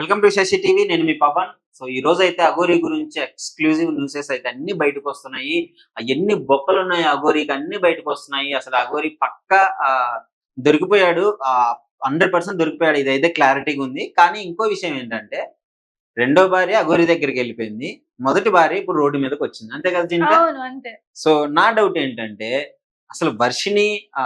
Welcome to Shashi TV నేను మీ Pawan. So ఈ రోజు అయితే అఘోరి గురించి ఎక్స్క్లూజివ్ న్యూసెస్ అయితే అన్ని బయటకు వస్తున్నాయి. ఎన్ని బొక్కలు ఉన్నాయి అఘోరికి అన్ని బయటకు వస్తున్నాయి. అసలు అఘోరి పక్క దొరికిపోయాడు. హండ్రెడ్ పర్సెంట్ దొరికిపోయాడు. ఇదైతే క్లారిటీగా ఉంది. కానీ ఇంకో విషయం ఏంటంటే రెండో భార్య అఘోరి దగ్గరికి వెళ్ళిపోయింది. మొదటి భార్య ఇప్పుడు రోడ్డు మీదకి వచ్చింది. అంతే కదా సో నా డౌట్ ఏంటంటే అసలు వర్షిని ఆ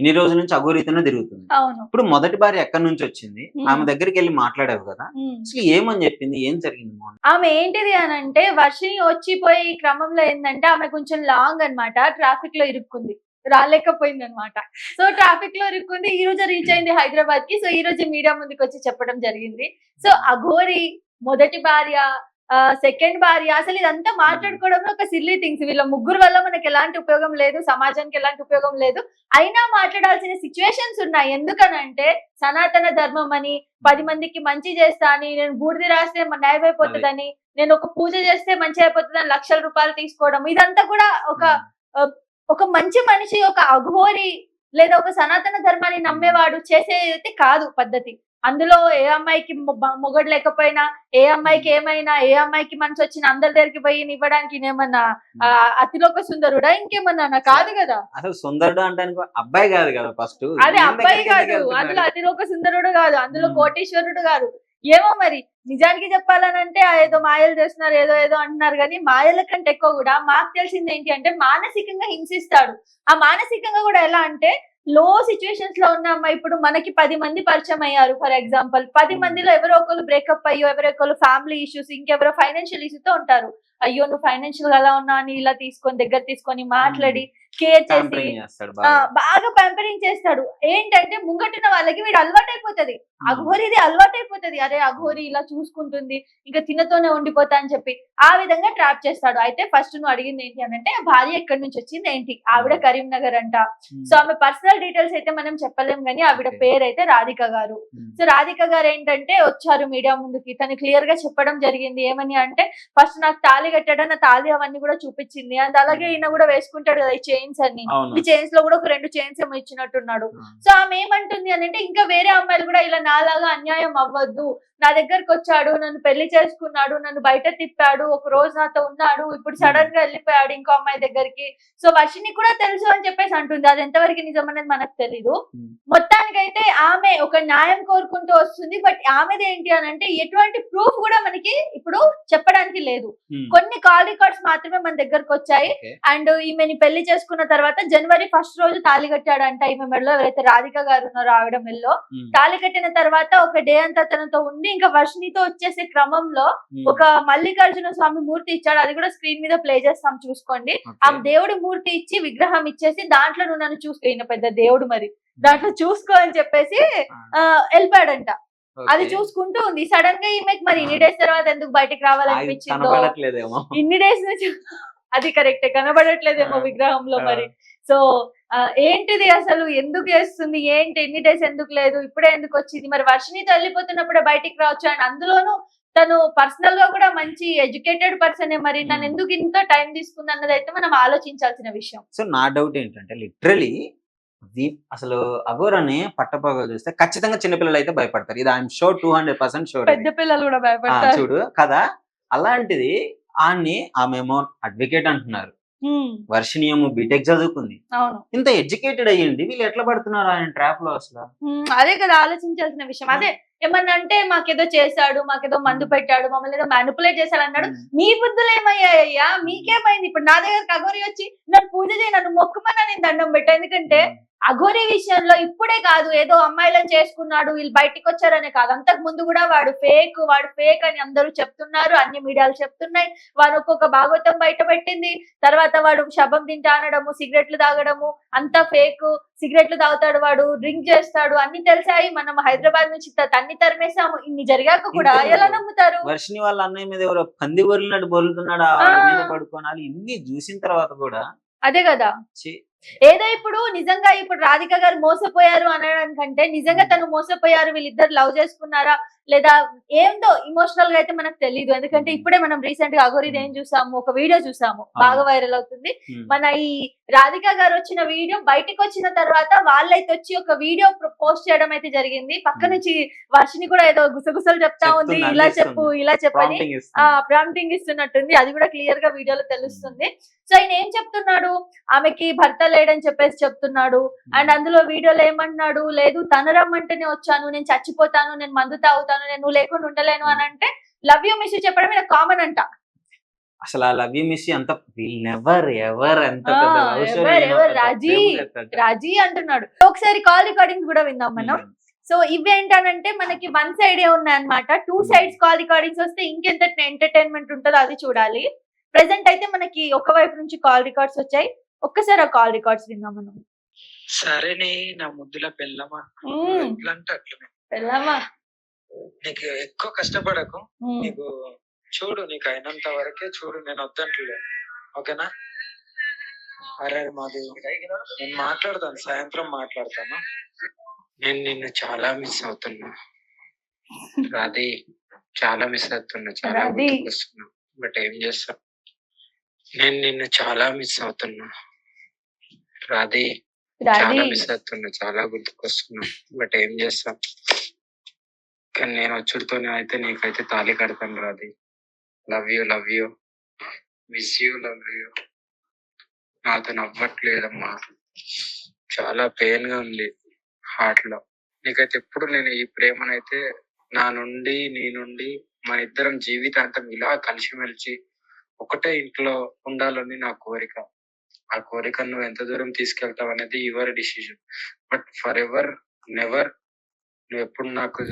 ఇన్ని రోజుల నుంచి అఘోరితోనే తిరుగుతుంది. అవును. ఇప్పుడు మొదటి భార్య ఎక్కడి నుంచి వచ్చింది. ఆమె దగ్గరికి వెళ్ళి మాట్లాడావు కదా. అసలు ఏమని చెప్పింది? ఏం జరిగింది ఆమె ఏంటిది అని అంటే వర్షిని వచ్చిపోయి క్రమంలో ఏంటంటే ఆమె కొంచెం లాంగ్ అన్నమాట ట్రాఫిక్లో ఇరుక్కుంది. రాలేకపోయింది అనమాట సో ట్రాఫిక్లో ఇరుక్కుంది. ఈ రోజు రీచ్ అయింది హైదరాబాద్కి సో ఈ రోజు మీడియా ముందుకు వచ్చి చెప్పడం జరిగింది. సో అఘోరి మొదటి భార్య సెకండ్ భార్య. అసలు ఇదంతా మాట్లాడుకోవడం ఒక సిల్లీ థింగ్స్ వీళ్ళ ముగ్గురు వల్ల మనకి ఎలాంటి ఉపయోగం లేదు సమాజానికి ఎలాంటి ఉపయోగం లేదు. అయినా మాట్లాడాల్సిన సిచ్యువేషన్స్ ఉన్నాయి. ఎందుకనంటే సనాతన ధర్మం అని పది మందికి మంచి చేస్తా అని నేను బూడిది రాస్తే న్యాయం అయిపోతుందని నేను ఒక పూజ చేస్తే మంచి అయిపోతుందని లక్షల రూపాయలు తీసుకోవడం ఇదంతా కూడా ఒక ఒక మంచి మనిషి ఒక అఘోరి లేదా ఒక సనాతన ధర్మాన్ని నమ్మేవాడు చేసేది కాదు పద్ధతి. అందులో ఏ అమ్మాయికి మొగడు లేకపోయినా ఏ అమ్మాయికి ఏమైనా ఏ అమ్మాయికి మనసు వచ్చిన అందరి దగ్గరికి పోయి ఇవ్వడానికి నేమన్నా ఆ, అతిలోక సుందరుడా? ఇంకేమన్నా కాదు కదా. అసలు సుందరుడు అంటే అబ్బాయి కాదు కదా ఫస్ట్. అది అబ్బాయి కాదు. అందులో అతిలోక సుందరుడు కాదు అందులో. కోటీశ్వరుడు కాదు. ఏమో మరి నిజానికి చెప్పాలనంటే ఏదో మాయలు చేస్తున్నారు ఏదో ఏదో అంటున్నారు కానీ మాయల కంటే ఎక్కువ కూడా మాకు తెలిసింది ఏంటి అంటే మానసికంగా హింసిస్తాడు. ఆ మానసికంగా కూడా ఎలా అంటే లో సిచ్యువేషన్స్లో ఉన్న అమ్మాయి ఇప్పుడు మనకి పది మంది పరిచయం అయ్యారు ఫర్ ఎగ్జాంపుల్ పది Hmm. మందిలో ఎవరో ఒకరు బ్రేకప్ అయ్యో ఎవరో ఒకరు ఫ్యామిలీ ఇష్యూస్ ఇంకెవరో ఫైనాన్షియల్ ఇష్యూస్తో ఉంటారు. అయ్యో నువ్వు ఫైనాన్షియల్గా ఎలా ఉన్నా అని ఇలా తీసుకొని దగ్గర తీసుకొని మాట్లాడి కేర్ చేసి బాగా. ప్యాంపరింగ్ చేస్తాడు. ఏంటంటే ముంగటున్న వాళ్ళకి వీడు అలవాటు అయిపోతుంది అఘోరిది అలవాటు అయిపోతుంది అరే అఘోరి ఇలా చూసుకుంటుంది ఇంకా తినతోనే ఉండిపోతా అని చెప్పి ఆ విధంగా ట్రాప్ చేస్తాడు. అయితే ఫస్ట్ నువ్వు అడిగింది ఏంటి అని అంటే భార్య ఎక్కడి నుంచి వచ్చింది ఏంటి? ఆవిడ కరీంనగర్ అంట. సో ఆమె పర్సనల్ డీటెయిల్స్ అయితే మనం చెప్పలేం కానీ ఆవిడ. పేరు అయితే రాధిక గారు. సో రాధిక గారు ఏంటంటే వచ్చారు మీడియా ముందుకి. తను క్లియర్గా చెప్పడం జరిగింది. ఏమని అంటే ఫస్ట్ నాకు తాళి కట్టాడు? నా తాళి అవన్నీ కూడా చూపించింది. అండ్ అలాగే ఈయన కూడా వేసుకుంటాడు కదా చైన్స్ అవును. ఈ చైన్స్లో కూడా ఒక రెండు చైన్స్ ఏమో ఇచ్చినట్టున్నాడు. సో ఆమె ఏమంటుంది అని అంటే ఇంకా వేరే అమ్మాయిలు కూడా ఇలా నాలాగా అన్యాయం అవ్వద్దు. నా దగ్గరకు వచ్చాడు నన్ను పెళ్ళి చేసుకున్నాడు నన్ను బయట తిప్పాడు ఒక రోజు నాతో ఉన్నాడు ఇప్పుడు సడన్గా వెళ్ళిపోయాడు ఇంకో అమ్మాయి దగ్గరికి. సో వర్షిని కూడా తెలుసు అని చెప్పేసి అంటుంది. అది ఎంతవరకు నిజం అనేది మనకు తెలీదు. మొత్తానికైతే ఆమె ఒక న్యాయం కోరుకుంటూ వస్తుంది. బట్ ఆమెది ఏంటి అని అంటే ఎటువంటి ప్రూఫ్ కూడా మనకి ఇప్పుడు చెప్పడానికి లేదు. కొన్ని కాల్ రికార్డ్స్ మాత్రమే మన దగ్గరకు వచ్చాయి. అండ్ ఈమెని పెళ్ళి చేసుకున్న తర్వాత జనవరి ఫస్ట్ రోజు తాళి కట్టాడంట ఈమె మెడలో ఎవరైతే రాధిక గారు ఉన్నారో ఆవిడ Hmm. తాళి కట్టిన తర్వాత ఒక డే అంతా తనతో ఉండి ఇంకా వర్షినితో వచ్చేసే క్రమంలో. ఒక మల్లికార్జున స్వామి మూర్తి ఇచ్చాడు. అది కూడా స్క్రీన్ మీద ప్లే చేస్తాం చూసుకోండి. ఆ దేవుడి మూర్తి ఇచ్చి విగ్రహం ఇచ్చేసి దాంట్లో నువ్వు నన్ను చూసుకో. పెద్ద దేవుడు మరి. దాంట్లో చూసుకో అని చెప్పేసి ఆ, వెళ్ళిపోయాడంట. అది. చూసుకుంటూ ఉంది. సడన్గా ఈమెకి మరి ఇన్ని డేస్ తర్వాత ఎందుకు బయటికి రావాలనిపించిందో? ఇన్ని డేస్ నుంచి అది కరెక్ట్. కనబడట్లేదేమో. విగ్రహంలో మరి. సో ఏంటిది అసలు? ఎందుకు చేస్తుంది ఏంటి? ఎన్ని డేస్ ఎందుకు లేదు? ఇప్పుడే ఎందుకు వచ్చింది? మరి వర్షినితో వెళ్ళిపోతున్నప్పుడే బయటికి రావచ్చు అండ్ అందులోనూ తను పర్సనల్గా కూడా మంచి ఎడ్యుకేటెడ్ పర్సన్ మరి. నన్ను. ఎందుకు ఇంత టైం తీసుకుంది అన్నది అయితే మనం ఆలోచించాల్సిన విషయం. సో నా డౌట్ ఏంటంటే లిటరలీ అసలు అఘోరాన్ని పట్టపగలు చూస్తే ఖచ్చితంగా చిన్నపిల్లలు అయితే భయపడతారు. ఇది I'm sure two hundred percent sure పెద్ద పిల్లలు కూడా భయపడతారు. చూడు కదా? అలాంటిది ఆన్ని ఆమెమో అడ్వకేట్ అంటున్నారు. వర్షినియము బీటెక్ చదువుకుంది. అవును. ఇంత ఎడ్యుకేటెడ్ అయ్యింది. వీళ్ళు ఎట్లా పడుతున్నారు ఆయన ట్రాప్లో అసలు అదే కదా ఆలోచించాల్సిన విషయం. అదే ఏమన్నా అంటే మాకేదో చేశాడు మాకేదో మందు పెట్టాడు మమ్మల్ని ఏదో మ్యానిపులేట్ చేశాడు అన్నాడు మీ బుద్ధులు ఏమయ్యాయ్యా? మీకేమైంది? ఇప్పుడు నా దగ్గర అఘోరి వచ్చి నన్ను పూజ చేయి నన్ను మొక్కుమని నేను దండం పెట్టా. ఎందుకంటే అఘోరి విషయంలో ఇప్పుడే కాదు ఏదో అమ్మాయిలను చేసుకున్నాడు వీళ్ళు బయటికి వచ్చారనే కాదు. అంతకు ముందు కూడా వాడు ఫేక్ వాడు ఫేక్ అని అందరూ చెప్తున్నారు అన్ని మీడియాలు చెప్తున్నాయి. వాడు ఒక్కొక్క భాగవతం బయట పెట్టింది. తర్వాత వాడు శబం తింటా అనడము సిగరెట్లు తాగడము అంతా ఫేక్ సిగరెట్లు తాగుతాడు వాడు డ్రింక్ చేస్తాడు అన్ని తెలిసాయి. మనం హైదరాబాద్ నుంచి తన్ని తరిమేసాము ఇన్ని జరిగాక కూడా ఎలా. నమ్ముతారు? వర్షిని వాళ్ళ అన్నయ్య మీద ఎవరో పంది బొరిలినట్టు బొరులుతున్నాడు పడుకోనాలి. ఇన్ని చూసిన తర్వాత కూడా అదే కదా. ఏదో ఇప్పుడు నిజంగా ఇప్పుడు రాధిక గారు మోసపోయారు అనడానికంటే నిజంగా తను మోసపోయారు వీళ్ళిద్దరు లవ్ చేసుకున్నారా లేదా ఏందో ఇమోషనల్గా అయితే మనకు తెలియదు ఎందుకంటే ఇప్పుడే మనం రీసెంట్గా అగోరిది ఏం చూసాము? ఒక వీడియో చూసాము. బాగా వైరల్ అవుతుంది. మన ఈ రాధిక గారు వచ్చిన వీడియో బయటకు వచ్చిన తర్వాత వాళ్ళైతే వచ్చి ఒక వీడియో పోస్ట్ చేయడం అయితే జరిగింది. పక్క. నుంచి వర్షిని కూడా ఏదో గుసగుసలు చెప్తా ఉంది. ఇలా. చెప్పు ఇలా చెప్పని. ప్రాంప్టింగ్ ఇస్తున్నట్టుంది. అది కూడా క్లియర్గా వీడియోలో తెలుస్తుంది. సో ఆయన ఏం చెప్తున్నాడు? ఆమెకి భర్త లేడని చెప్పేసి చెప్తున్నాడు. అండ్ అందులో వీడియోలో ఏమంటున్నాడు లేదు తను రమ్మంటేనే వచ్చాను నేను చచ్చిపోతాను నేను మందు తాగుతాను నేను నువ్వు లేకుండా ఉండలేను అని అంటే లవ్ యూ మిస్ చెప్పడం మీద కామన్ అంట. అసలు ఆ లవ్ యూ మిస్ అంత నెవర్ ఎవర్ ఎంత పెద్ద రాజీ. రాజీ అంటున్నాడు. ఒకసారి కాల్ రికార్డింగ్స్ కూడా విందాం మనం. ఉమ్. సో ఇవి ఏంటనంటే మనకి వన్ సైడ్ ఏ ఉన్నాయన్నమాట. టూ సైడ్స్ కాల్ రికార్డింగ్స్ వస్తే ఇంకెంత ఎంటర్టైన్మెంట్ ఉంటుందో అది చూడాలి. ప్రెసెంట్ అయితే మనకి ఒక వైపు నుంచి కాల్ రికార్డ్స్ వచ్చాయి. ఒక్కసారి ఆ కాల్ రికార్డ్స్ విందాం మనం. సరేనే నా ముద్దుల పెళ్ళమా? మ్మ్. ఎట్లా అంటే అట్లనే. వెళ్ళామా నీకు ఎక్కువ కష్టపడకు. మ్మ్. నీకు చూడు నీకు అయినంత వరకే చూడు నేను వద్దంటలే ఓకేనా? అరే మాది నేను మాట్లాడతాను సాయంత్రం మాట్లాడతాను. నేను నిన్ను చాలా మిస్ అవుతున్నా. రాధి చాలా మిస్ అవుతున్నా చాలా రాధి. గుర్తుకొస్తున్నా. బట్ ఏం చేస్తా నేను నిన్ను చాలా మిస్ అవుతున్నా. రాధి చాలా మిస్ అవుతున్నా చాలా గుర్తుకొస్తున్నా. బట్ ఏం చేస్తాం? కానీ నేను వచ్చుడితోనే అయితే నీకైతే తాళి కడతాను Radhi love you love you miss you love you నాతో నవ్వట్లేదమ్మా. చాలా పెయిన్గా ఉంది హార్ట్లో. నీకైతే ఎప్పుడు నేను ఈ ప్రేమనైతే నా నుండి నీ నుండి మన ఇద్దరం జీవితాంతం ఇలా కలిసిమెలిసి ఒకటే ఇంట్లో ఉండాలని నా కోరిక. ఆ కోరిక నువ్వు ఎంత దూరం తీసుకెళ్తావు అనేది your decision but forever never నువ్వు ఎప్పుడు నాకు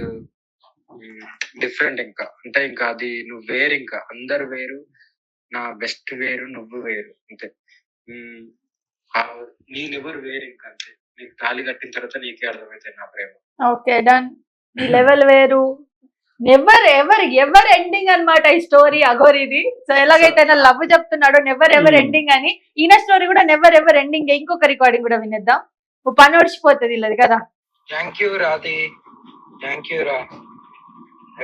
డిఫరెంట్ ఇంకా. అంటే ఇంకా అది నువ్వు వేరు ఇంకా. అందరు వేరు నా బెస్ట్ వేరు నువ్వు వేరు. అంతే. నేనెవరు వేరు ఇంకా అంతే. నీకు తాళి కట్టిన తర్వాత నీకే అర్థమైతే నా ప్రేమ. Okay done. లెవెల్ వేరు నెవర్ ఎవర్ ఎవర్ ఎండింగ్ అన్నమాట ఈ స్టోరీ అఘోరిది సో ఎలాగైతే లవ్ చెప్తున్నాడో నెవర్ ఎవర్. ఎండింగ్ అని ఈయన స్టోరీ కూడా నెవర్ ఎవర్ ఎండింగ్ ఇంకొక రికార్డింగ్ కూడా వినేద్దాం. పని ఒడిచిపోతుంది ఇల్లది కదా. Thank you Radhi thank you రా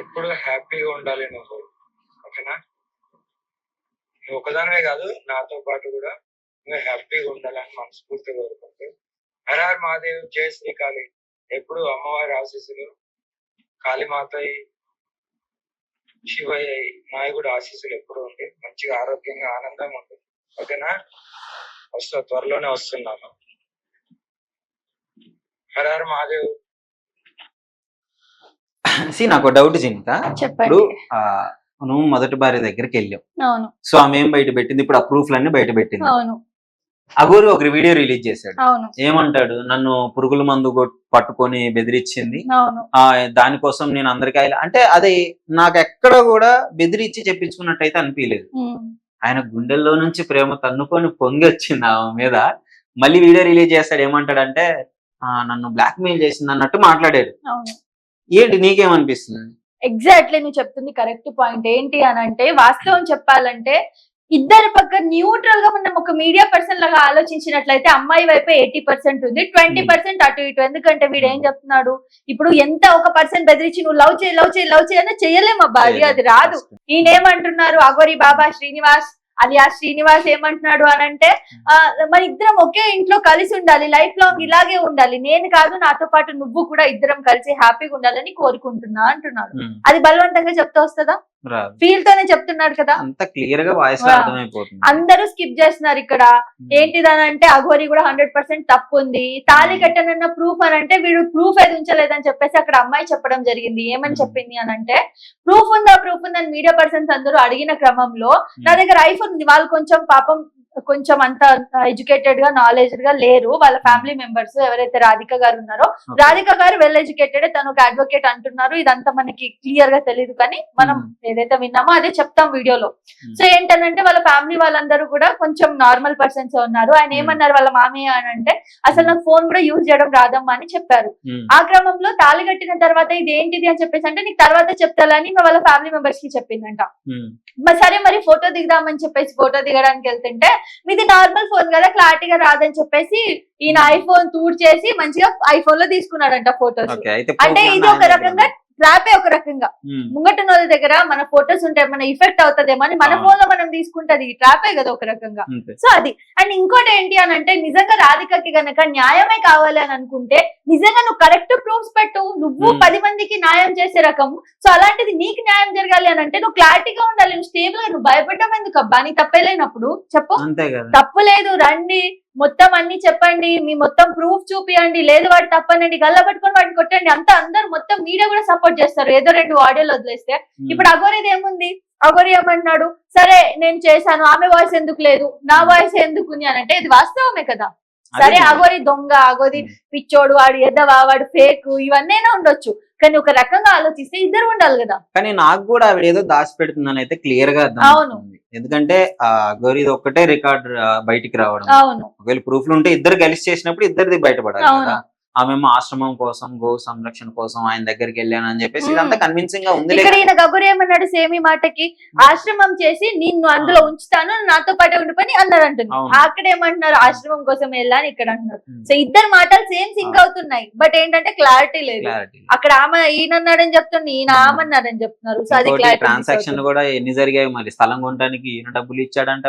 ఎప్పుడు హ్యాపీగా ఉండాలి నువ్వు. ఓకేనా? నువ్వు ఒకదానివే కాదు నాతో పాటు కూడా నువ్వు హ్యాపీగా ఉండాలని మనస్ఫూర్తిగా కోరుకుంటూ. హరార్ మహాదేవ్ జయ శ్రీకాళి. ఎప్పుడు అమ్మవారి ఆశీస్సులు. కాళీమాత శివయ్య నాయకుడు ఆశీస్సులు ఎప్పుడు ఉండి మంచిగా ఆరోగ్యంగా ఆనందంగా ఉంటుంది ఓకేనా? వస్తా త్వరలోనే వస్తున్నాను. హరార్ మహాదేవ్. See, నాకు డౌట్ చింత ఇప్పుడు నువ్వు మొదటి భార్య దగ్గరికి వెళ్ళావు అవును. సో ఆమె ఏం బయట పెట్టింది? ఇప్పుడు ఆ ప్రూఫ్ లన్నీ బయట పెట్టింది. అవును. అగోరు ఒక వీడియో రిలీజ్ చేశాడు. ఏమంటాడు? నన్ను పురుగుల మందు పట్టుకొని బెదిరించింది ఆ దానికోసం నేను అందరికీ అంటే అది నాకు ఎక్కడ కూడా బెదిరించి చెప్పించుకున్నట్టయితే అనిపించలేదు ఆయన గుండెల్లో నుంచి ప్రేమ తన్నుకొని పొంగి వచ్చింది ఆమె మీద. మళ్ళీ వీడియో రిలీజ్ చేస్తాడు. ఏమంటాడంటే ఆ, నన్ను బ్లాక్ మెయిల్ చేసింది అన్నట్టు మాట్లాడాడు. ఏంటి? నీకేమనిపిస్తుంది? ఎగ్జాక్ట్లీ నువ్వు చెప్తుంది కరెక్ట్ పాయింట్. ఏంటి అని అంటే వాస్తవం చెప్పాలంటే ఇద్దరి పక్క న్యూట్రల్గా మనం ఒక మీడియా పర్సన్ లాగా ఆలోచించినట్లయితే అమ్మాయి వైపు ఎయిటీ పర్సెంట్ ఉంది. ట్వంటీ పర్సెంట్ అటు ఇటు. ఎందుకంటే వీడు ఏం చెప్తున్నాడు? ఇప్పుడు ఎంత ఒక పర్సన్ బెదిరించి నువ్వు లవ్ చేయి లవ్ చేయి లవ్ చేయని చేయలేము అబ్బా అది అది రాదు. ఈయన ఏమంటున్నారు అగోరి బాబా శ్రీనివాస్ అలియా శ్రీనివాస్ ఏమంటున్నాడు అని అంటే ఆ, మన ఇద్దరం ఒకే ఇంట్లో కలిసి ఉండాలి లైఫ్ లాంగ్ ఇలాగే ఉండాలి. నేను కాదు నాతో పాటు నువ్వు కూడా ఇద్దరం కలిసి హ్యాపీగా ఉండాలని కోరుకుంటున్నా అంటున్నాడు. అది బలవంతంగా చెప్తూ వస్తుందా? ఫీల్ తోనే చెప్తున్నాడు కదా. అంత క్లియర్గా వాయిస్. అర్థమైపోతుంది. అందరూ స్కిప్ చేస్తున్నారు ఇక్కడ. ఏంటిదని అంటే అఘోరి కూడా హండ్రెడ్ పర్సెంట్ తప్పు ఉంది. తాళి కట్టనన్న ప్రూఫ్ అని అంటే వీడు ప్రూఫ్ ఏది ఉంచలేదని చెప్పేసి అక్కడ అమ్మాయి చెప్పడం జరిగింది. ఏమని చెప్పింది అని అంటే ప్రూఫ్ ఉందా? ప్రూఫ్ ఉందని మీడియా పర్సన్స్ అందరూ అడిగిన క్రమంలో నా దగ్గర ఐఫోన్ ఉంది. వాళ్ళు కొంచెం పాపం కొంచెం అంత ఎడ్యుకేటెడ్గా నాలెడ్జ్గా లేరు వాళ్ళ ఫ్యామిలీ మెంబర్స్ ఎవరైతే రాధిక గారు ఉన్నారో. రాధిక గారు వెల్ ఎడ్యుకేటెడ్ తను ఒక అడ్వకేట్ అంటున్నారు ఇదంతా మనకి క్లియర్గా తెలియదు కానీ మనం. ఏదైతే విన్నామో అదే చెప్తాం వీడియోలో. సో ఏంటంటే వాళ్ళ ఫ్యామిలీ వాళ్ళందరూ కూడా కొంచెం నార్మల్ పర్సన్స్ ఉన్నారు ఆయన. ఏమన్నారు వాళ్ళ మామయ్య అని అంటే అసలు నాకు ఫోన్ కూడా యూజ్ చేయడం రాదమ్మా అని చెప్పారు ఆ క్రమంలో తాళి కట్టిన తర్వాత ఇది ఏంటిది అని చెప్పేసి అంటే నీకు తర్వాత చెప్తాలని వాళ్ళ ఫ్యామిలీ మెంబర్స్కి చెప్పిందంట సరే మరి ఫోటో దిగుదామని చెప్పేసి ఫోటో దిగడానికి వెళ్తుంటే మీది నార్మల్ ఫోన్ కదా క్లారిటీగా రాదని చెప్పేసి ఈయన ఐఫోన్ తూడ్ చేసి మంచిగా ఐఫోన్లో తీసుకున్నాడంట ఫోటోస్. అంటే ఇది ఒక రకంగా ట్రాపే ఒక రకంగా. ఉంది. ఉమ్. ముంగట వాళ్ళ దగ్గర మన ఫొటోస్ ఉంటే మన ఇఫెక్ట్ అవుతుందేమో అని మన. ఫోన్లో మనం తీసుకుంటది. ట్రాపే కదా ఒక రకంగా. సో అది. అండ్ ఇంకోటి ఏంటి అని అంటే నిజంగా రాధికకి గనక న్యాయమే కావాలి అని అనుకుంటే నిజంగా నువ్వు కరెక్ట్ ప్రూఫ్స్ పెట్టు. నువ్వు. పది మందికి న్యాయం చేసే రకం సో అలాంటిది నీకు న్యాయం జరగాలి అని అంటే నువ్వు క్లారిటీగా ఉండాలి. నువ్వు స్టేబుల్గా నువ్వు భయపడడం ఎందుకు అబ్బా నీ తప్పేలేనప్పుడు చెప్పు. తప్పు లేదు. రండి. మొత్తం అన్ని చెప్పండి మీ మొత్తం ప్రూఫ్ చూపియండి లేదు వాడు తప్పనండి గల్ల పట్టుకొని వాడిని కొట్టండి అంతా అందరు మొత్తం మీడియా కూడా సపోర్ట్ చేస్తారు ఏదో రెండు ఆడియోలు వదిలేస్తే. ఇప్పుడు అగోరిది ఏముంది? అగోరి ఏమంటున్నాడు? సరే నేను చేశాను ఆమె వాయిస్ ఎందుకు లేదు? నా వాయిస్ ఎందుకు ఉంది అని అంటే ఇది వాస్తవమే కదా. సరే. అగోరి దొంగ ఉమ్. పిచ్చోడు వాడు ఎదవా వాడు ఫేక్ ఇవన్నీ ఉండొచ్చు కానీ ఒక రకంగా ఆలోచిస్తే ఇద్దరు ఉండాలి కదా కానీ నాకు కూడా ఆవిడ ఏదో దాచి పెడుతుందని అయితే క్లియర్గా అవును. ఎందుకంటే ఆ గౌరీది ఒక్కటే రికార్డ్ బయటికి రావడం అవును ఒకవేళ ప్రూఫ్లు ఉంటే ఇద్దరు కలిసి చేసినప్పుడు ఇద్దరిది బయటపడాలి అవును. ఆమెమో ఆశ్రమం కోసం గో సంరక్షణ కోసం ఆయన దగ్గరికి వెళ్ళాను అని చెప్పేసి. ఇదంతా కన్విన్సింగ్గా ఉంది ఇక్కడ ఈయన గగురు ఏమన్నాడు సేమ్ ఈ మాటకి ఆశ్రమం చేసి నిన్ను అందులో ఉంచుతాను నాతో పాటే ఉండిపోయి అన్నారు అంటుంది. అక్కడ ఏమంటున్నారు ఆశ్రమం కోసం వెళ్ళాను ఇక్కడ అంటున్నారు. సో ఇద్దరు మాటలు సేమ్ సింక్ అవుతున్నాయి. బట్ ఏంటంటే క్లారిటీ లేదు. అక్కడ ఆమె ఈయన అన్నాడని చెప్తుండే ఈయన ఆమన్నారని చెప్తున్నారు. సో అది ట్రాన్సాక్షన్ కూడా ఎన్ని జరిగాయి మరి? స్థలం కొనడానికి ఈయన డబ్బులు ఇచ్చాడంట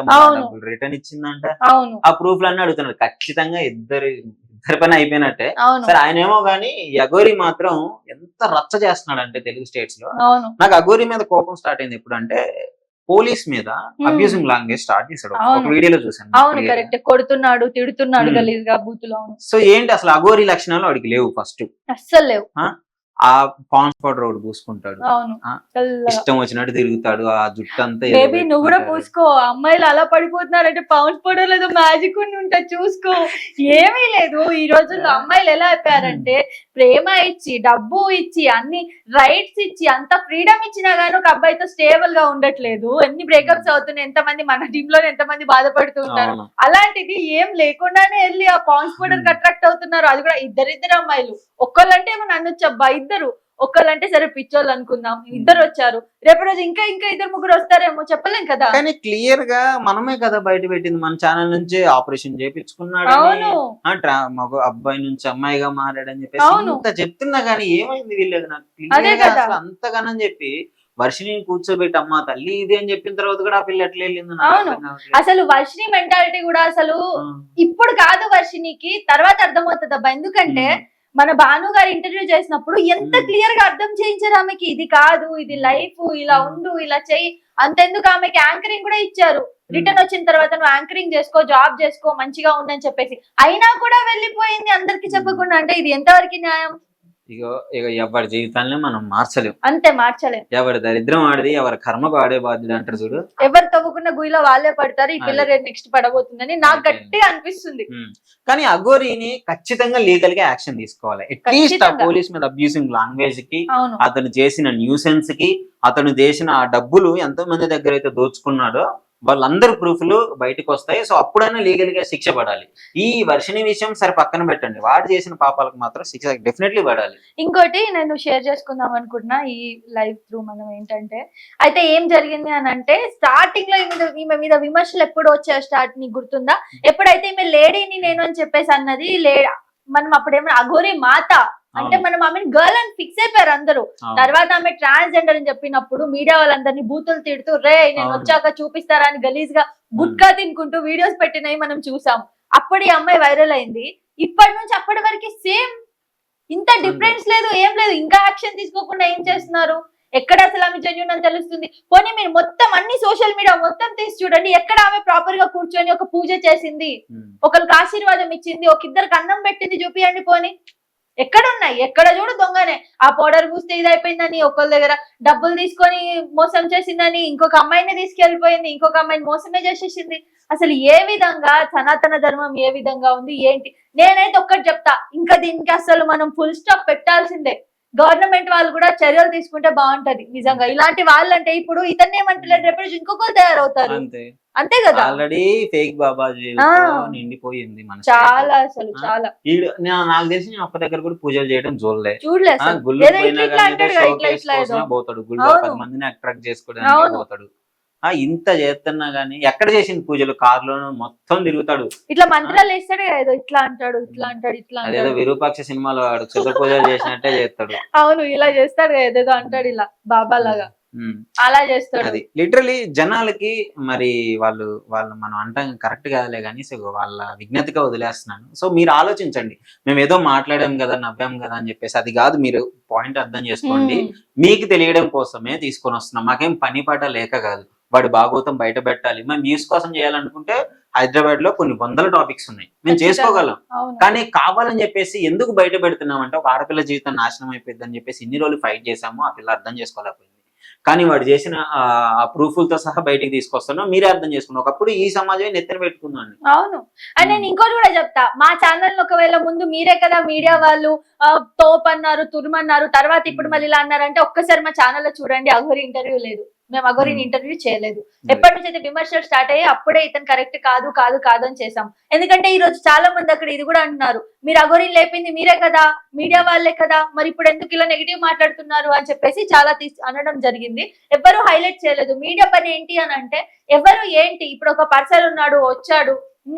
రిటర్న్ ఇచ్చిందంట. అవును. ఆ ప్రూఫ్లు అన్ని అడుగుతున్నాడు. ఖచ్చితంగా ఇద్దరు పని అయిపోయినట్టే. సరే ఆయన ఏమో గానీ అగోరి మాత్రం ఎంత రచ్చ చేస్తున్నాడు అంటే తెలుగు స్టేట్స్లో. నాకు అగోరి మీద కోపం స్టార్ట్ అయింది ఎప్పుడు అంటే పోలీస్ మీద. అబ్యూజింగ్ లాంగ్వేజ్ స్టార్ట్ చేశాడు. ఒక. వీడియోలో చూసాను అవును కరెక్ట్. కొడుతున్నాడు తిడుతున్నాడు. గలీజ్గా బూతులు. సో ఏంటి అసలు అగోరి లక్షణాలు వాడికి లేవు ఫస్ట్. అస్సలు లేవు. ఆ పాన్స్ పౌడర్ ఒకటి పూసుకుంటాడు. ఇష్టం వచ్చినట్టు తిరుగుతాడు ఆ జుట్టు అంతా బేబీ నువ్వు కూడా. పూసుకో. అమ్మాయిలు అలా పడిపోతున్నారంటే పౌన్స్ పౌడర్ లేదో మ్యాజిక్ ఉండి ఉంటా చూసుకో. ఏమీ లేదు. ఈ రోజుల్లో అమ్మాయిలు ఎలా అయిపోయారంటే ప్రేమ ఇచ్చి డబ్బు ఇచ్చి అన్ని రైట్స్ ఇచ్చి అంత ఫ్రీడమ్ ఇచ్చినా గానీ ఒక అబ్బాయితో స్టేబుల్గా ఉండట్లేదు. ఎన్ని బ్రేకప్స్ అవుతున్నాయి? ఎంతమంది మన టీమ్లో ఎంతమంది బాధపడుతూ ఉంటారు. అలాంటిది ఏం లేకుండానే వెళ్ళి ఆ పౌన్స్ పౌడర్. అట్రాక్ట్ అవుతున్నారు. అది కూడా ఇద్దరిద్దరు అమ్మాయిలు. ఒక్కళ్ళంటే ఏమో అనొచ్చు అబ్బా ఇద్దరు ఒక్కళ్ళంటే సరే పిచ్చోళ్ళు అనుకుందాం. ఇద్దరు వచ్చారు. రేపు రోజు ఇంకా ఇంకా ఇద్దరు ముగ్గురు వస్తారేమో చెప్పలేం కదా? కానీ క్లియర్గా మనమే కదా బయట పెట్టింది. మన ఛానల్ నుంచి ఆపరేషన్ చేపించుకున్నాడు అవును. మగ అబ్బాయి నుంచి అమ్మాయిగా మారాడని చెప్పేసి చెప్తున్నా గానీ ఏమైంది వీళ్ళది? నాకు అదే క్లియర్గా కదా. అసలు అంతగానని చెప్పి వర్షిని కూర్చోబెట్టి అమ్మా తల్లి ఇది అని చెప్పిన తర్వాత కూడా ఆ పిల్ల ఎట్లా వెళ్ళింది. అసలు వర్షిని మెంటాలిటీ కూడా అసలు. ఇప్పుడు కాదు వర్షినికి తర్వాత అర్థమవుతుంది అబ్బా ఎందుకంటే మన భాను గారు ఇంటర్వ్యూ చేసినప్పుడు ఎంత Hmm. క్లియర్గా అర్థం చేయించారు ఆమెకి? ఇది కాదు ఇది లైఫ్ ఇలా ఉండు ఇలా చెయ్యి. అంతెందుకు ఆమెకి యాంకరింగ్ కూడా ఇచ్చారు. రిటర్న్ వచ్చిన తర్వాత నువ్వు యాంకరింగ్ చేసుకో జాబ్ చేసుకో మంచిగా ఉందని చెప్పేసి. అయినా కూడా వెళ్ళిపోయింది అందరికి చెప్పకుండా. అంటే ఇది ఎంతవరకు న్యాయం? ఇగో ఇక ఎవరి జీవితాన్ని మనం మార్చలేం అంతే మార్చలేం ఎవరి దరిద్రం ఆడిది ఎవరి కర్మ వాడే బాధ్యుడు అంటారు చూడు ఎవరు తవ్వుకున్న గుయిలో వాళ్ళే పడతారు ఈ పిల్ల. రేపు నెక్స్ట్ పడబోతుందని నాకు ఓకే. గట్టిగా అనిపిస్తుంది. కానీ అఘోరిని ఖచ్చితంగా లీగల్గా యాక్షన్ తీసుకోవాలి అట్లీస్ట్ ఆ. పోలీస్ మీద అబ్యూసింగ్ లాంగ్వేజ్కి అతను చేసిన న్యూసెన్స్కి అతను చేసిన ఆ డబ్బులు ఎంతో మంది దగ్గర అయితే దోచుకున్నాడో వాళ్ళందరి ప్రూఫ్లు బయటకు వస్తాయి సో అప్పుడైనా లీగల్గా శిక్ష పడాలి. ఈ వర్షిని విషయం సరే పక్కన పెట్టండి. వాడు చేసిన పాపాలకు మాత్రం శిక్ష డెఫినెట్లీ పడాలి. ఇంకోటి నేను షేర్ చేసుకుందాం అనుకుంటున్నా ఈ లైవ్ త్రూ మనం ఏంటంటే అయితే ఏం జరిగింది అని అంటే స్టార్టింగ్లో ఈమె మీద విమర్శలు ఎప్పుడు వచ్చాయో స్టార్ట్ నీకు గుర్తుందా? ఎప్పుడైతే ఈమె లేడీని నేను అని చెప్పేసి అన్నది లే మనం అప్పుడేమో అఘోరి మాత అంటే. మనం ఆమెను గర్ల్ అని ఫిక్స్ అయిపోయారు అందరూ. తర్వాత ఆమె ట్రాన్స్జెండర్ అని చెప్పినప్పుడు మీడియా వాళ్ళందరినీ బూతులు తిడుతూ రే నేను. వచ్చాక చూపిస్తారా అని గలీజ్గా గుట్కా తినుకుంటూ వీడియోస్ పెట్టినవి మనం చూసాం. అప్పుడు ఈ అమ్మాయి వైరల్ అయింది. ఇప్పటి నుంచి అప్పటి వరకు సేమ్. ఇంత డిఫరెన్స్ లేదు ఏం లేదు. ఇంకా యాక్షన్ తీసుకోకుండా ఏం చేస్తున్నారు? ఎక్కడ అసలు ఆమె జెన్యున్ అని తెలుస్తుంది? పోనీ మీరు మొత్తం అన్ని సోషల్ మీడియా మొత్తం తీసి చూడండి. ఎక్కడ ఆమె ప్రాపర్గా కూర్చొని ఒక పూజ చేసింది. ఒకరికి ఆశీర్వాదం ఇచ్చింది? ఒక ఇద్దరికి అన్నం పెట్టింది చూపియండి పోని. ఎక్కడ ఉన్నాయి ఎక్కడ చూడు దొంగనే. ఆ పౌడర్ పూస్తే ఇది అయిపోయిందని ఒకళ్ళ దగ్గర డబ్బులు తీసుకొని మోసం చేసిందని ఇంకొక అమ్మాయిని తీసుకెళ్ళిపోయింది ఇంకొక అమ్మాయిని మోసమే చేసేసింది. అసలు ఏ విధంగా సనాతన ధర్మం ఏ విధంగా ఉంది? ఏంటి? నేనైతే ఒక్కటి చెప్తా. ఇంకా దీనికి అసలు మనం ఫుల్ స్టాప్ పెట్టాల్సిందే. గవర్నమెంట్ వాళ్ళు కూడా చర్యలు తీసుకుంటే బాగుంటది. నిజంగా. ఇలాంటి వాళ్ళంటే ఇప్పుడు ఇతన్ని ఏమంటలేదు రేపు ఇంకొకరు తయారవుతారు. అంతే. అంతే కదా? ఆల్రెడీ ఫేక్ బాబాజీ ఆ. నిండిపోయింది మన చాలా అసలు. చాలా. నాకు తెలిసి నేను ఒక్క దగ్గర కూడా పూజలు చేయడం చూడలే. చూడలే ఆ, అసలు. గుళ్ళు పోయినా పోతాడు. గుళ్ళో. పది మందిని అట్రాక్ట్ చేసుకోవడానికి. పోతాడు. ఇంత చేస్తున్నా గానీ ఎక్కడ చేసింది పూజలు? కారులోను మొత్తం తిరుగుతాడు. ఇట్లా మంత్రాలు వేస్తాడు ఏదో ఇట్లా అంటాడు ఇట్లా అంటాడు ఇట్లా అదేదో విరూపాక్ష సినిమాలో వాడు చిత్ర పూజలు చేసినట్టే చేస్తాడు. అవును ఇలా చేస్తాడు ఏదేదో అంటాడు ఇలా బాబా లాగా. అలా చేస్తాడు. అది లిటరలీ జనాలకి మరి వాళ్ళు వాళ్ళు మనం అంటాం కరెక్ట్ కాదులే కానీ సో వాళ్ళ విజ్ఞతగా వదిలేస్తున్నాను. సో మీరు ఆలోచించండి. మేము ఏదో మాట్లాడాం కదా నవ్వాం కదా అని చెప్పేసి అది కాదు మీరు పాయింట్ అర్థం చేసుకోండి. మీకు తెలియడం కోసమే తీసుకొని వస్తున్నాం. మాకేం పని పాట లేక కాదు. వాడి భాగవతం బయట పెట్టాలి. మేము న్యూస్ కోసం చేయాలనుకుంటే హైదరాబాద్లో కొన్ని వందల టాపిక్స్ ఉన్నాయి. మేము. చేసుకోగలం. కానీ కావాలని చెప్పేసి ఎందుకు బయట పెడుతున్నాం అంటే ఒక ఆడపిల్ల జీవితం నాశనం అయిపోయింది అని చెప్పేసి ఇన్ని రోజులు ఫైట్ చేసాము ఆ పిల్ల అర్థం చేసుకోలేకపోయింది. కానీ వాడు చేసిన ఆ ప్రూఫ్లతో సహా బయటికి తీసుకొస్తున్నాం మీరే అర్థం చేసుకున్నాం ఒకప్పుడు ఈ సమాజమే నెత్తిన పెట్టుకుందండి అవును. అండ్ నేను ఇంకోటి కూడా చెప్తా. మా ఛానల్ ఒకవేళ ముందు మీరే కదా మీడియా వాళ్ళు తోప్ అన్నారు తురుమన్నారు తర్వాత ఇప్పుడు మళ్ళీ ఇలా అన్నారంటే ఒక్కసారి మా ఛానల్లో చూడండి అఘోరి ఇంటర్వ్యూ లేదు. మేము అఘోరిని Hmm. ఇంటర్వ్యూ చేయలేదు. ఎప్పటి నుంచి అయితే విమర్శలు స్టార్ట్ అయ్యి అప్పుడే ఇతను కరెక్ట్ కాదు కాదు కాదు అని చేసాం ఎందుకంటే ఈ రోజు చాలా మంది అక్కడ ఇది కూడా అంటున్నారు. మీరు అఘోరిని లేపింది మీరే కదా మీడియా వాళ్ళే కదా మరి ఇప్పుడు ఎందుకు ఇలా నెగిటివ్ మాట్లాడుతున్నారు అని చెప్పేసి చాలా తీస్ అనడం జరిగింది. ఎవరు హైలైట్ చేయలేదు. మీడియా పని ఏంటి అని అంటే ఎవరు ఏంటి ఇప్పుడు ఒక పర్సన్ ఉన్నాడు వచ్చాడు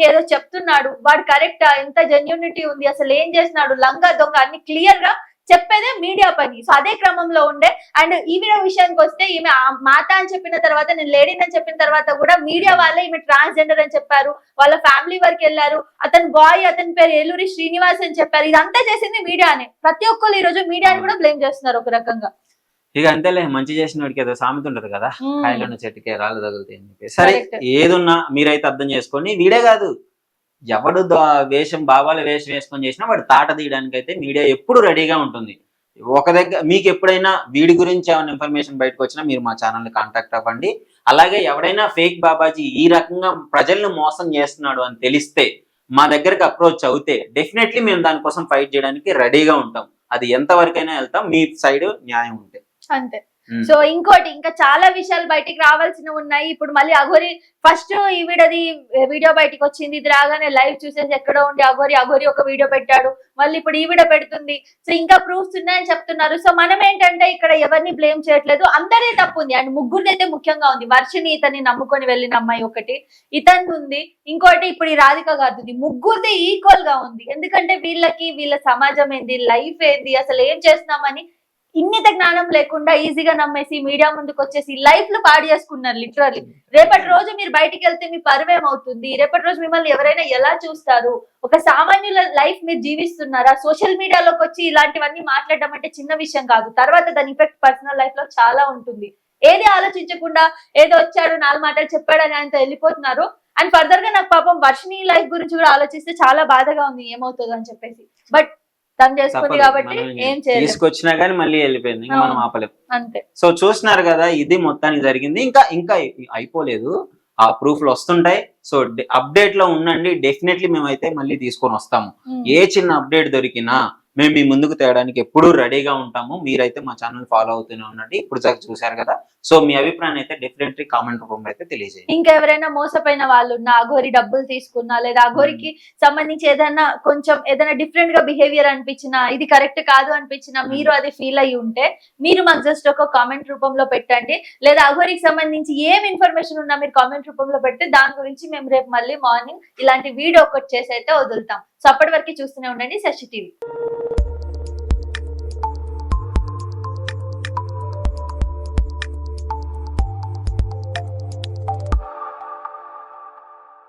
ఏదో చెప్తున్నాడు వాడు కరెక్టా ఎంత జెన్యూనిటీ ఉంది అసలు ఏం చేస్తున్నాడు లంగా దొంగ అన్ని క్లియర్గా చెప్పేదే మీడియా పని. సో అదే క్రమంలో ఉండే అండ్ ఈవిడ విషయానికి వస్తే ఈమె మాత అని చెప్పిన తర్వాత నేను లేడీని అని చెప్పిన తర్వాత కూడా మీడియా వాళ్ళే ఈమె ట్రాన్స్జెండర్ అని చెప్పారు. వాళ్ళ ఫ్యామిలీ వరకు వెళ్ళారు. అతని బాయ్ అతని పేరు ఏలూరి శ్రీనివాస్ అని చెప్పారు. ఇదంతా చేసింది మీడియానే. ప్రతి ఒక్కరు ఈ రోజు మీడియాని కూడా బ్లేమ్ చేస్తున్నారు ఒక రకంగా. ఇక అంతేలే మంచి చేసిన వాడికి ఏదో సామెత ఉంటది కదా. కాయలున్న చెట్టుకే రాళ్ళు తగులుతాయి అని చెప్పి సరే. ఏదున్నా మీరైతే అర్థం చేసుకోండి వీడే కాదు. ఎవడు వేషం బాబాల వేషం వేసుకొని చేసినా వాడు తాట తీయడానికి అయితే మీడియా ఎప్పుడు రెడీగా ఉంటుంది. ఒక దగ్గర మీకు ఎప్పుడైనా వీడి గురించి ఏమైనా ఇన్ఫర్మేషన్ బయటకు వచ్చినా మీరు మా ఛానల్ని కాంటాక్ట్ అవ్వండి. అలాగే ఎవడైనా ఫేక్ బాబాజీ ఈ రకంగా ప్రజల్ని మోసం చేస్తున్నాడు అని తెలిస్తే మా దగ్గరికి అప్రోచ్ అవుతే డెఫినెట్లీ మేము దానికోసం ఫైట్ చేయడానికి రెడీగా ఉంటాం. అది ఎంతవరకైనా వెళ్తాం. మీ సైడ్ న్యాయం ఉంటే. అంతే. సో ఇంకోటి ఇంకా చాలా విషయాలు బయటికి రావాల్సినవి ఉన్నాయి. ఇప్పుడు మళ్ళీ అఘోరి ఫస్ట్ ఈ వీడది వీడియో బయటికి వచ్చింది ఇది రాగానే లైవ్ చూసేసి ఎక్కడో ఉండి అఘోరి అఘోరి ఒక వీడియో పెట్టాడు. మళ్ళీ ఇప్పుడు ఈ వీడియో పెడుతుంది. సో ఇంకా ప్రూఫ్స్ ఉన్నాయని చెప్తున్నారు. సో మనం ఏంటంటే ఇక్కడ ఎవరిని బ్లేమ్ చేయట్లేదు. అందరే తప్పు ఉంది. అండ్ ముగ్గురిది అయితే ముఖ్యంగా ఉంది. వర్షిని ఇతన్ని నమ్ముకొని వెళ్ళిన అమ్మాయి ఒకటి ఇతను ఉంది. ఇంకోటి ఇప్పుడు ఈ రాధిక గారిది ముగ్గురిది ఈక్వల్గా ఉంది. ఎందుకంటే వీళ్ళకి వీళ్ళ సమాజం ఏంది లైఫ్ ఏంది అసలు ఏం చేస్తున్నామని ఇన్నిత జ్ఞానం లేకుండా ఈజీగా నమ్మేసి మీడియా ముందుకు వచ్చేసి లైఫ్లు పాడు చేసుకున్నారు లిటరల్లీ రేపటి రోజు మీరు బయటికి వెళ్తే మీ పరువేం అవుతుంది? రేపటి రోజు మిమ్మల్ని ఎవరైనా ఎలా చూస్తారు? ఒక సామాన్యుల లైఫ్ మీరు జీవిస్తున్నారా? సోషల్ మీడియాలోకి వచ్చి ఇలాంటివన్నీ మాట్లాడడం అంటే చిన్న విషయం కాదు. తర్వాత దాని ఎఫెక్ట్ పర్సనల్ లైఫ్లో చాలా ఉంటుంది. ఏది ఆలోచించకుండా ఏదో వచ్చాడు నాలుగు మాటలు చెప్పాడని ఆయనతో వెళ్ళిపోతున్నారు. అండ్ ఫర్దర్గా నాకు పాపం వర్షిని లైఫ్ గురించి కూడా ఆలోచిస్తే చాలా బాధగా ఉంది. ఏమవుతుందో అని చెప్పేసి. బట్ తను చేసుకుంది. కాబట్టి ఏం చేయలేదు తీసుకొచ్చినా గానీ మళ్ళీ వెళ్ళిపోయింది. ఇంకా మనం అవును. ఆపలేం. అంతే. సో చూస్తున్నారు కదా ఇది మొత్తానికి జరిగింది. ఇంకా ఇంకా అయిపోలేదు. ఆ ప్రూఫ్లు వస్తుంటాయి. సో అప్డేట్లో ఉండండి. డెఫినెట్లీ మేమైతే మళ్ళీ తీసుకొని వస్తాము. ఏ చిన్న అప్డేట్ దొరికినా మేము మీ ముందుకు తేయడానికి ఎప్పుడూ రెడీగా ఉంటాము. మీరైతే మా ఛానల్ ఫాలో అవుతూనే ఉండండి. ఇప్పుడు చూశారు కదా సో మీ అభిప్రాయాన్ని అయితే డెఫినెట్లీ కామెంట్ రూపంలో అయితే తెలియజేయండి. ఇంకా ఎవరైనా మోసపోయిన వాళ్ళు ఉన్న అఘోరి డబ్బులు తీసుకున్నా లేదా అఘోరికి సంబంధించి ఏదైనా కొంచెం ఏదైనా డిఫరెంట్గా బిహేవియర్ అనిపించినా ఇది కరెక్ట్ కాదు అనిపించినా మీరు అది ఫీల్ అయ్యి ఉంటే మీరు మాకు జస్ట్ ఒక కామెంట్ రూపంలో పెట్టండి. లేదా అఘోరికి సంబంధించి ఏం ఇన్ఫర్మేషన్ ఉన్నా మీరు కామెంట్ రూపంలో పెడితే దాని గురించి మేము రేపు మళ్ళీ మార్నింగ్ ఇలాంటి వీడియో ఒకటి చేసి అయితే వదులుతాం. సో అప్పటి వరకు చూస్తూనే ఉండండి శశి టీవీ.